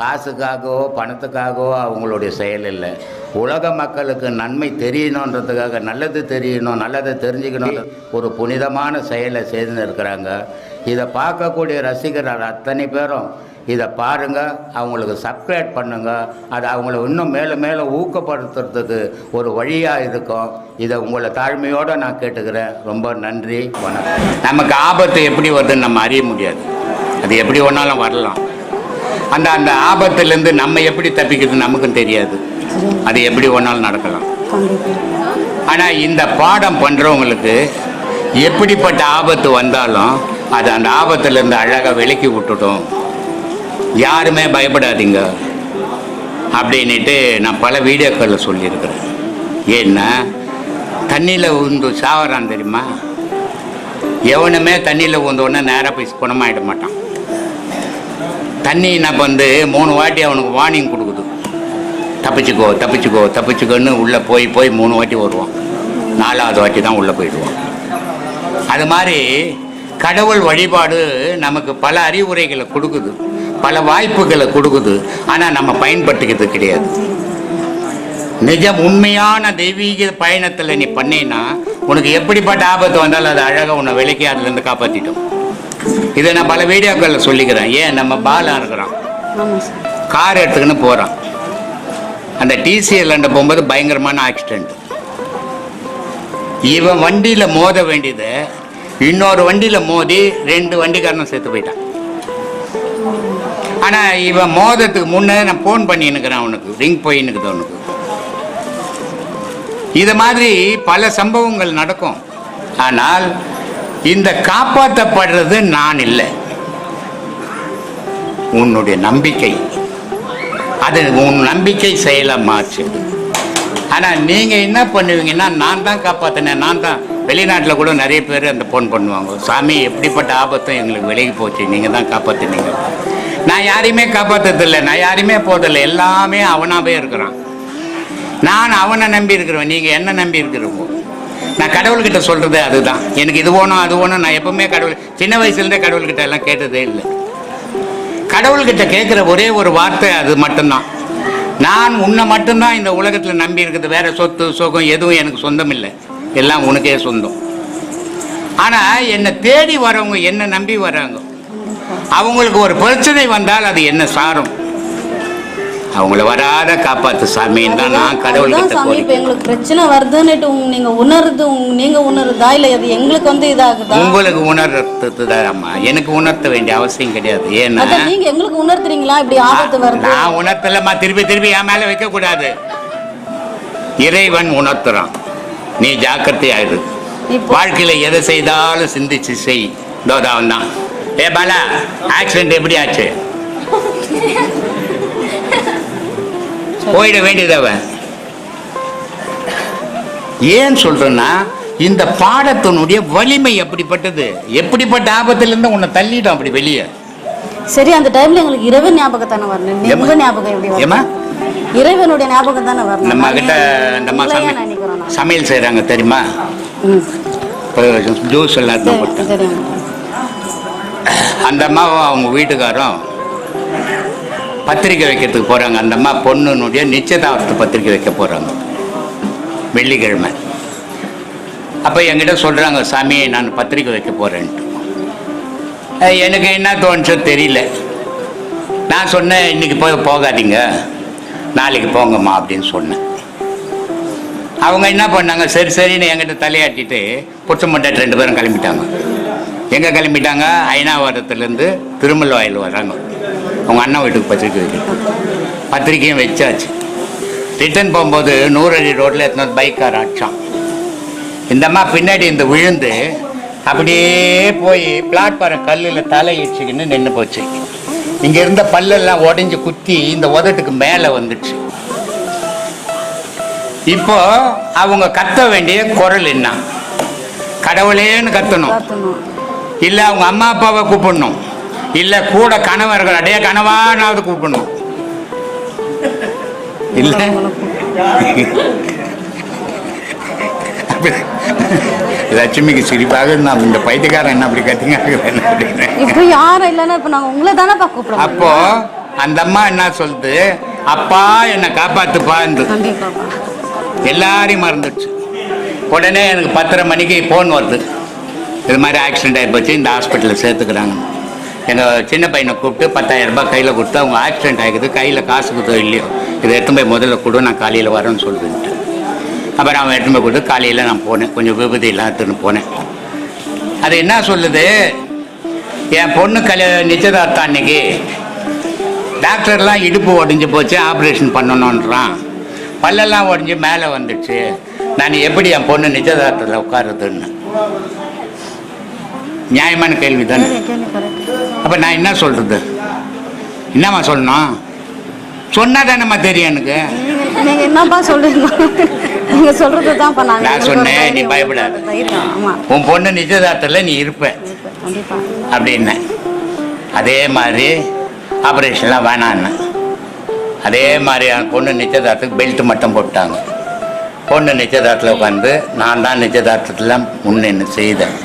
காசுக்காகவோ பணத்துக்காகவோ அவங்களுடைய செயல் இல்லை. உலக மக்களுக்கு நன்மை தெரியணுன்றதுக்காக நல்லது தெரியணும் நல்லதை தெரிஞ்சுக்கணும் ஒரு புனிதமான செயலை செய்து இருக்கிறாங்க. இதை பார்க்கக்கூடிய ரசிகர்கள் அத்தனை பேரும் இதை பாருங்க அவங்களுக்கு சப்ஸ்கிரைப் பண்ணுங்கள் அது அவங்கள இன்னும் மேலே மேலே ஊக்கப்படுத்துறதுக்கு ஒரு வழியாக இருக்கும். இதை உங்களை தாழ்மையோடு நான் கேட்டுக்கிறேன். ரொம்ப நன்றி வணக்கம். நமக்கு ஆபத்து எப்படி வருதுன்னு நம்ம அறிய முடியாது. அது எப்படி ஒன்றாலும் வரலாம். அந்த அந்த ஆபத்துலேருந்து நம்ம எப்படி தப்பிக்கிறது நமக்கும் தெரியாது. அது எப்படி ஒன்றாலும் நடக்கலாம். ஆனால் இந்த பாடம் பண்ணுறவங்களுக்கு எப்படிப்பட்ட ஆபத்து வந்தாலும் அது அந்த ஆபத்துலேருந்து அழகாக விலக்கி விட்டுடும் யாருமே பயப்படாதீங்க. அப்படின்ட்டு நான் பல வீடியோக்களில் சொல்லியிருக்கிறேன். ஏன்னா தண்ணியில் உந்து சாவறான் தெரியுமா? எவனுமே தண்ணியில் உந்த நேராக போய் குணமாயிட மாட்டான். தண்ணி என்ன வந்து மூணு வாட்டி அவனுக்கு வார்னிங் கொடுக்குது. தப்பிச்சுக்கோ தப்பிச்சுக்கோ தப்பிச்சுக்கோன்னு உள்ளே போய் போய் மூணு வாட்டி வருவான். நாலாவது வாட்டி தான் உள்ளே போயிடுவான். அது மாதிரி கடவுள் வழிபாடு நமக்கு பல அறிவுரைகளை கொடுக்குது. பல வாய்ப்புகளை கொடுக்குது. ஆனால் நம்ம பயன்படுத்திக்கிறது கிடையாது. நிஜம் உண்மையான தெய்வீக பயணத்தில் நீ பண்ணினா உனக்கு எப்படிப்பட்ட ஆபத்து வந்தாலும் அது அழகாக உன்னை விலைக்கு அதுலேருந்து காப்பாற்றிட்டோம் இதை நான் பல வீடியோக்களில் சொல்லிக்கிறேன். ஏன்? நம்ம பாலா சார். கார் எடுத்துக்கின்னு போகிறான் அந்த டிசிஎல்ல போகும்போது பயங்கரமான ஆக்சிடெண்ட் இவன் வண்டியில் மோத வேண்டியதை இன்னொரு வண்டியில் மோதி ரெண்டு வண்டிக்காரனும் செத்து போயிட்டான். ஆனால் இவன் மோதத்துக்கு முன்னே நான் ஃபோன் பண்ணின்னுக்கிறேன் அவனுக்கு. ரிங் போயின்னுக்குது அவனுக்கு. இது மாதிரி பல சம்பவங்கள் நடக்கும். ஆனால் இந்த காப்பாற்றப்படுறது நான் இல்லை. உன்னுடைய நம்பிக்கை. அது உன் நம்பிக்கை செயலாக மாற்றுது ஆனால் நீங்கள் என்ன பண்ணுவீங்கன்னா நான் தான் காப்பாற்றினேன் நான் தான் வெளிநாட்டில் கூட நிறைய பேர் அந்த ஃபோன் பண்ணுவாங்க. சாமி எப்படிப்பட்ட ஆபத்தும் எங்களுக்கு விலகி போச்சு. நீங்கள் தான் காப்பாற்றினீங்க நான் யாரையுமே காப்பாற்றதில்லை நான் யாரையுமே போதில்லை எல்லாமே அவனாகவே இருக்கிறான். நான் அவனை நம்பி இருக்கிறவன். நீங்கள் என்ன நம்பி இருக்கிறவங்க நான் கடவுள்கிட்ட சொல்கிறது அதுதான். எனக்கு இது வேணும் அது வேணும் நான் எப்பவுமே கடவுள் சின்ன வயசுலேருந்தே கடவுள்கிட்ட எல்லாம் கேட்டதே இல்லை. கடவுள்கிட்ட கேட்குற ஒரே ஒரு வார்த்தை அது மட்டும்தான். நான் உன்னை மட்டும்தான் இந்த உலகத்தில் நம்பி இருக்குது. வேற சொத்து சுகம் எதுவும் எனக்கு சொந்தம் இல்லை. எல்லாம் உனக்கே சொந்தம். ஆனால் என்னை தேடி வரவங்க என்ன நம்பி வராங்க. அவங்களுக்கு ஒரு பிரச்சனை வந்தால் அது என்ன சாரும். அவங்கள வராத காப்பாத்து சாமின்னு தான் நான் கடவுள்கிட்ட சாமி. இப்போ எங்களுக்கு பிரச்சனை வருதுன்னுட்டு உங்க நீங்க உணருது உங்க- நீங்க உணருதா இல்ல அது எங்களுக்கு வந்து இதாகுதா? உங்களுக்கு உணர்றது அம்மா. எனக்கு உணர்த்த வேண்டிய அவசியம் கிடையாது. ஏன்னா அதான் நீங்க எங்களுக்கு உணர்த்துறீங்களா? இப்படி ஆபத்து வருது? நான் உணர்த்தலம்மா. திருப்பி திருப்பி என் மேல வைக்க கூடாது இறைவன் உணர்த்துறான். நீ ஜாக்கிரதையாயிரு. இப்போ வாழ்க்கையில எதை செய்தாலும் சிந்திச்சு செய். தோதாவன் தான் ஏ பாலா ஆக்சிடென்ட் எப்படி ஆச்சு? போயிட வேண்டியதவன் ஏன் சொல்றேன்னா இந்த பாடத்தினுடைய வலிமை எப்படிப்பட்டது? எப்படிப்பட்ட ஆபத்திலிருந்து உன்னை தள்ளிடும் அப்படி வெளியே? சரி அந்த டைம்ல எங்களுக்கு இறைவன் ஞாபகம் தானே வரணும்? உங்க ஞாபகம் எப்படி? வரும் இறைவனுடைய ஞாபகம் தானே வரணும். நம்ம கிட்ட உங்களையே சமையல். சமையல் செய்கிறாங்க தெரியுமா? ஜூஸ் எல்லாம் அந்த அம்மாவும் அவங்க வீட்டுக்காரும் பத்திரிக்கை வைக்கிறதுக்கு போகிறாங்க அந்த அம்மா பொண்ணுனுடைய நிச்சயதார்த்த பத்திரிக்கை வைக்க போகிறாங்க வெள்ளிக்கிழமை. அப்போ என்கிட்ட சொல்கிறாங்க சாமி நான் பத்திரிக்கை வைக்க போகிறேன்ட்டு எனக்கு என்ன தோணுச்சோ தெரியல. நான் சொன்னேன் இன்றைக்கி போய் போகாதீங்க. நாளைக்கு போங்கம்மா அப்படின்னு சொன்னேன். அவங்க என்ன பண்ணாங்க சரி சரின்னு என்கிட்ட தலையாட்டிட்டு புச்சமட்டாட்டு ரெண்டு பேரும் கிளம்பிட்டாங்க. எங்கே கிளம்பிட்டாங்க? ஐநாவரத்துலேருந்து திருமல் வாயில் வராங்க. அவங்க அண்ணன் வீட்டுக்கு பத்திரிக்கை வைக்க பத்திரிக்கையும் வச்சாச்சு. ரிட்டர்ன் போகும்போது நூறடி ரோட்டில் எத்தனை பைக்கார அடிச்சான். இந்த அம்மா பின்னாடி இந்த விழுந்து அப்படியே போய் பிளாட்பாரம் கல்லில் தலை இடிச்சுக்கின்னு நின்று போச்சு. இங்கே இருந்த பல்லெல்லாம் உடைஞ்சு குத்தி இந்த உதட்டுக்கு மேலே வந்துடுச்சு இப்போ அவங்க கத்த வேண்டிய குரல் என்ன? கடவுளேன்னு காத்தணும். இல்லை அவங்க அம்மா அப்பாவை கூப்பிடணும். இல்லை கூட கணவர்கள் அடைய கனவானாவது கூப்பிடணும். இல்லை. லட்சுமிக்கு சிரிப்பாக நான் இந்த பைத்தியக்காரன் என்ன அப்படி கத்திங்க இப்போ யாரும் இல்லைன்னா இப்போ நாங்கள் உங்களை தானேப்பா கூப்பிடுறோம் அப்போ அந்த அம்மா என்ன சொல்லுது? அப்பா என்னை காப்பாத்துப்பான்னு எல்லாரையும் மறந்துடுச்சு. உடனே எனக்கு பத்தரை மணிக்கு ஃபோன் வருது. இது மாதிரி ஆக்சிடென்ட் ஆகி போச்சு இந்த ஹாஸ்பிட்டலில் சேர்த்துக்கிறாங்க எங்கள் சின்ன பையனை கூப்பிட்டு பத்தாயிரம் ரூபாய் கையில் கொடுத்து அவங்க ஆக்சிடென்ட் ஆகிக்குது கையில் காசு கொடுத்தோ இல்லையோ இதை எடுத்துன்னு போய் முதல்ல கொடு நான் காலையில் வரேன்னு சொல்லிட்டு அப்புறம் அவன் எடுத்துன்னு போய் கொடுத்து காலையில் நான் போனேன். கொஞ்சம் விபத்து எடுத்துன்னு போனேன். அது என்ன சொல்லுது? என் பொண்ணு கல்ய நிச்சயதார்த்தம் அன்னைக்கு டாக்டர்லாம் இடுப்பு உடஞ்சி போச்சு ஆப்ரேஷன் பண்ணணுன்றான் பல்லெல்லாம் உடஞ்சி மேலே வந்துடுச்சு. நான் எப்படி என் பொண்ணு நிச்சயதார்த்தத்தில் உட்காருதுன்னு. நியாயமான கேள்வி தானே? அப்போ நான் என்ன சொல்கிறது என்னம்மா சொல்லணும்? சொன்னா தானேம்மா தெரியும் எனக்கு. நீங்கள் என்னப்பா சொல்றீங்க? நீங்கள் சொல்கிறது தான்ப்பா நாங்கள் நான் சொன்னேன், நீ பயப்படாத. உன் பொண்ணு நிச்சயதார்த்தத்தில் நீ இருப்ப. அப்படின்னேன் அதே மாதிரி ஆப்ரேஷன்லாம் வேணான்னு. அதே மாதிரி என் பொண்ணு நிச்சயதார்த்தத்துக்கு பெல்ட் மட்டும் போட்டாங்க. பொண்ணு நிச்சயதார்த்தத்தில் உட்காந்து நான் தான் நிச்சயதார்த்தத்தில் முன்னென்னு செய்தேன்.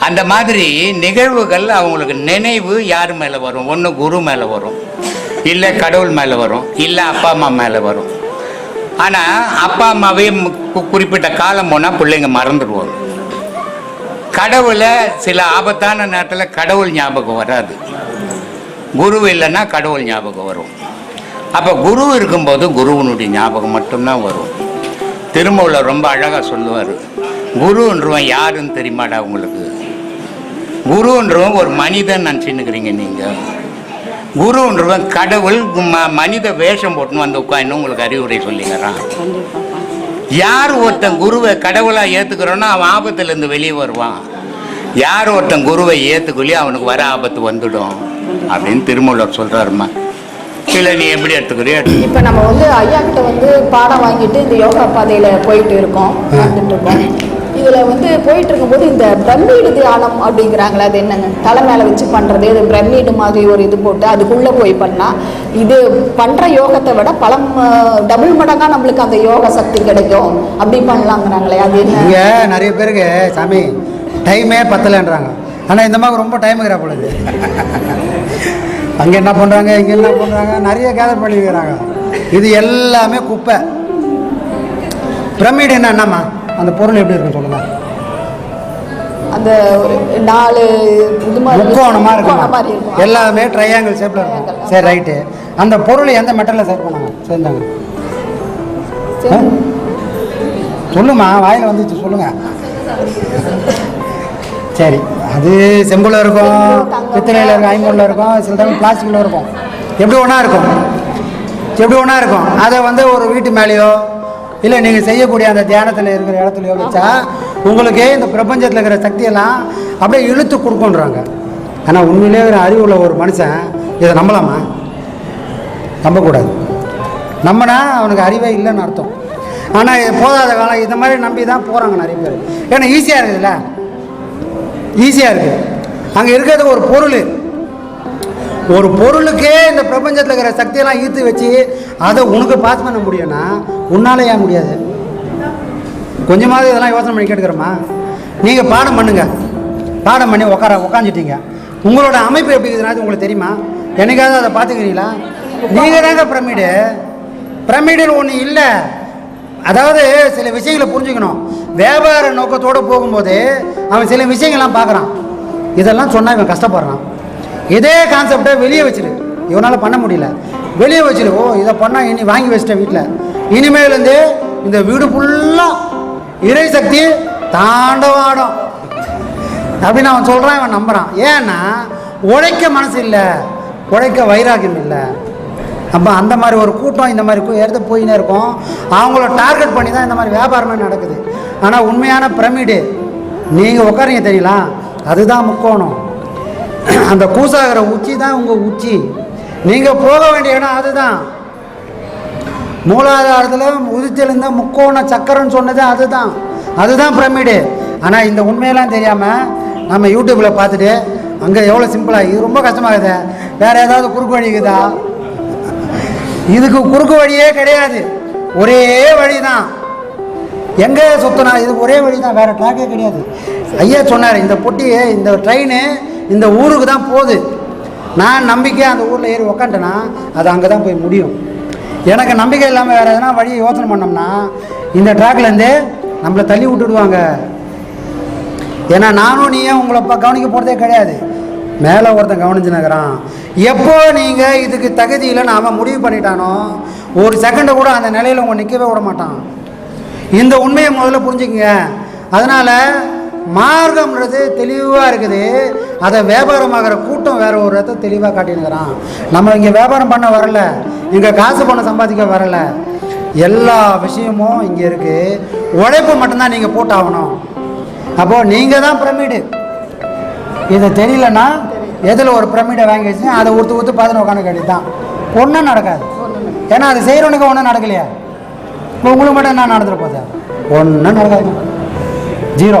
அந்த மாதிரி நிகழ்வுகள் அவங்களுக்கு நினைவு யார் மேலே வரும்? ஒன்று குரு மேலே வரும். இல்லை கடவுள் மேலே வரும். இல்லை அப்பா அம்மா மேலே வரும். ஆனால் அப்பா அம்மாவே குறிப்பிட்ட காலம் போனால் பிள்ளைங்க மறந்துடுவாங்க. கடவுளை சில ஆபத்தான நேரத்தில் கடவுள் ஞாபகம் வராது. குரு இல்லைன்னா கடவுள் ஞாபகம் வரும். அப்போ குரு இருக்கும்போது குருவனுடைய ஞாபகம் மட்டும்தான் வரும். திருமூலர் ரொம்ப அழகாக சொல்லுவார். குருன்றவன் யாருன்னு தெரியுமாடா உங்களுக்கு? குருன்றவன் ஒரு மனிதன் நினச்சின்னுக்கிறீங்க நீங்கள் குருன்றவன் கடவுள் ம- மனித வேஷம் போட்டுன்னு வந்து உட்காந்து உங்களுக்கு அறிவுரை கண்டிப்பாப்பா யார் ஒருத்தன் குருவை கடவுளாக ஏற்றுக்கிறோன்னா அவன் ஆபத்துலேருந்து வெளியே வருவான். யார் ஒருத்தன் குருவை ஏற்றுக்கொள்ளி அவனுக்கு வர ஆபத்து வந்துடும். அப்படின்னு திருமூலர் சொல்கிறாருமா இல்லை நீ எப்படி எடுத்துக்கிறியோ எடுத்துக்கோ. இப்போ நம்ம வந்து ஐயா கிட்ட வந்து பாடம் வாங்கிட்டு இந்த யோகா பாதையில் போயிட்டு இருக்கோம். வந்துட்டு இருக்கோம். இதில் வந்து போயிட்டு இருக்கும்போது இந்த பிரம்மீடு தியானம் அப்படிங்கிறாங்களே அது என்னங்க? தலை மேலே வச்சு பண்ணுறது இது பிரம்மீடு மாதிரி ஒரு இது போட்டு அதுக்குள்ளே போய் பண்ணால் இது பண்ணுற யோகத்தை விட பல டபுள் மடங்காக நம்மளுக்கு அந்த யோக சக்தி கிடைக்கும். அப்படி பண்ணலாங்கிறாங்களே அது என்ன? இங்கே நிறைய பேருக்கு சாமி டைமே பத்தலைன்றாங்க. ஆனால் இந்த மாதிரி ரொம்ப டைம் இருக்கிற பொழுது அங்கே என்ன பண்ணுறாங்க இங்கே என்ன பண்ணுறாங்க நிறைய கேதர் பண்ணிக்கிறாங்க இது எல்லாமே குப்பை. பிரமிடு என்ன என்னம்மா? அந்த பொருள் எப்படி இருக்கும் சொல்லுங்க. அந்த ஒரு நாலு இது மாதிரி முக்கோணமாக இருக்கும்? எல்லாமே ட்ரையாங்கிள் ஷேப்பில் இருக்கும். சரி ரைட்டு அந்த பொருள் எந்த மெட்டலில் சேர்த்து பண்ணாங்க? சேர்ந்தாங்க. சரி. சொல்லுமா வாயில் வந்துச்சு சொல்லுங்க. சரி அது செம்புல இருக்கும் பித்தளையில் இருக்கும் ஐம்பொன்னில் இருக்கும் சில டைம் பிளாஸ்டிக்கில் இருக்கும். எப்படி ஒன்றா இருக்கும்? எப்படி ஒன்றா இருக்கும்? அதை வந்து ஒரு வீட்டு மேலேயோ இல்லை நீங்கள் செய்யக்கூடிய அந்த தியானத்தில் இருக்கிற இடத்துல வச்சா உங்களுக்கு இந்த பிரபஞ்சத்தில் இருக்கிற சக்தியெல்லாம் அப்படியே இழுத்து கொடுக்குன்றாங்க ஆனால் உண்மையிலே ஒரு அறிவுள்ள ஒரு மனுஷன் இதை நம்பலாமா? நம்பக்கூடாது. நம்பினா அவனுக்கு அறிவே இல்லைன்னு அர்த்தம். ஆனால் போதாத காலம் இந்த மாதிரி நம்பி தான் போகிறாங்க நிறைய பேர். ஏன்னா ஈஸியாக இருக்குதுல்ல? ஈஸியாக இருக்குது அங்கே இருக்கிறது ஒரு பொருள். ஒரு பொருளுக்கே இந்த பிரபஞ்சத்தில் இருக்கிற சக்தியெல்லாம் ஈர்த்து வச்சு அதை உனக்கு பாஸ் பண்ண முடியும்னா உன்னால் ஏன் முடியாது? கொஞ்சமாவது இதெல்லாம் யோசனை பண்ணி கேட்டுக்கிறோமா? நீங்கள் பாடம் பண்ணுங்க. பாடம் பண்ணி உட்கார உட்காந்துட்டீங்க உங்களோட அமைப்பு எப்படி இருக்குதுன்னா உங்களுக்கு தெரியுமா? என்னைக்காவது அதை பார்த்துக்கிறீங்களா? நீங்கள் தாங்க பிரமிடு. பிரமிடில் ஒன்று இல்லை. அதாவது சில விஷயங்களை புரிஞ்சுக்கணும். வியாபார நோக்கத்தோடு போகும்போது அவன் சில விஷயங்கள்லாம் பார்க்குறான். இதெல்லாம் சொன்னால் இவன் கஷ்டப்படுறான். இதே கான்செப்டை வெளியே வச்சிரு. இவனால் பண்ண முடியல. வெளியே வச்சிரு. ஓ இதை பண்ணால் இனி வாங்கி வச்சிட்டேன் வீட்டில் இனிமேலேருந்து இந்த வீடு ஃபுல்லாக இறை சக்தி தாண்டவாடம் அப்படின்னு அவன் சொல்கிறான் அவன் நம்புகிறான் ஏன்னா உழைக்க மனசு இல்லை உழைக்க வைராகியம் இல்லை. அப்போ அந்த மாதிரி ஒரு கூட்டம் இந்த மாதிரி கு- போயினே இருக்கும். அவங்கள டார்கெட் பண்ணி தான் இந்த மாதிரி வியாபாரமே நடக்குது. ஆனால் உண்மையான பிரமிடு நீங்கள் உட்காரீங்க தெரியலாம் அதுதான் முக்கோணம். அந்த கூசாகிற உச்சி தான் உங்கள் உச்சி. நீங்கள் போக வேண்டிய இடம் அதுதான். மூலாதாரத்தில் உதித்தெழுந்த முக்கோண சக்கரன்னு சொன்னது அதுதான். அதுதான் பிரமிடு. ஆனால் இந்த உண்மையெல்லாம் தெரியாமல் நம்ம யூடியூப்பில் பார்த்துட்டு அங்கே எவ்வளோ சிம்பிளாக இது ரொம்ப கஷ்டமாகுது. வேறு ஏதாவது குறுக்கு வழி இருக்குதா? இதுக்கு குறுக்கு வழியே கிடையாது. ஒரே வழி தான் எங்கே சுத்தினா இது ஒரே வழி தான் வேறு ட்ராக்கே கிடையாது. ஐயா சொன்னார் இந்த பொட்டி இந்த ட்ரெயின் இந்த ஊருக்கு தான் போகுது. நான் நம்பிக்கையாக அந்த ஊரில் ஏறி உக்காண்டேன்னா அது அங்கே தான் போய் முடியும். எனக்கு நம்பிக்கை இல்லாமல் வேறு எதனா வழியை யோசனை பண்ணோம்னா இந்த ட்ராக்லேருந்து நம்மளை தள்ளி விட்டுடுவாங்க. ஏன்னா நானும் நீயும் உங்களை ப- கவனிக்க போகிறதே கிடையாது. மேலே ஒருத்தன் கவனிச்சுனுக்கிறான் எப்போ நீங்கள் இதுக்கு தகுதியில் நாம் முடிவு பண்ணிட்டானோ ஒரு செகண்டை கூட அந்த நிலையில் உங்கள் நிற்கவே விட மாட்டான். இந்த உண்மையை முதல்ல புரிஞ்சுக்கங்க. அதனால் மார்க்கம்ன்றது தெளிவாக இருக்குது. அதை வியாபாரமாகிற கூட்டம் வேற ஒரு இடத்த தெளிவாக காட்டினுக்கிறான். நம்ம இங்கே வியாபாரம் பண்ண வரல. இங்கே காசு பணம் சம்பாதிக்க வரல. எல்லா விஷயமும் இங்கே இருக்குது உழைப்பு மட்டும்தான் நீங்கள் போட்டாகணும். அப்போது நீங்கள் தான் பிரமிடு. இது தெரியலன்னா எதில் ஒரு பிரமிடை வாங்கி வச்சு அதை ஊற்று ஊற்று பார்த்துன்னு உட்காந்து வேண்டியது தான். ஒன்றும் நடக்காது. ஏன்னா அது செய்கிறவனுக்கு ஒன்றும் நடக்கலையா. இப்போ உங்களுக்கு மட்டும் என்ன நடந்துட்டு போகுது? ஒன்றும் நடக்காது. ஜீரோ.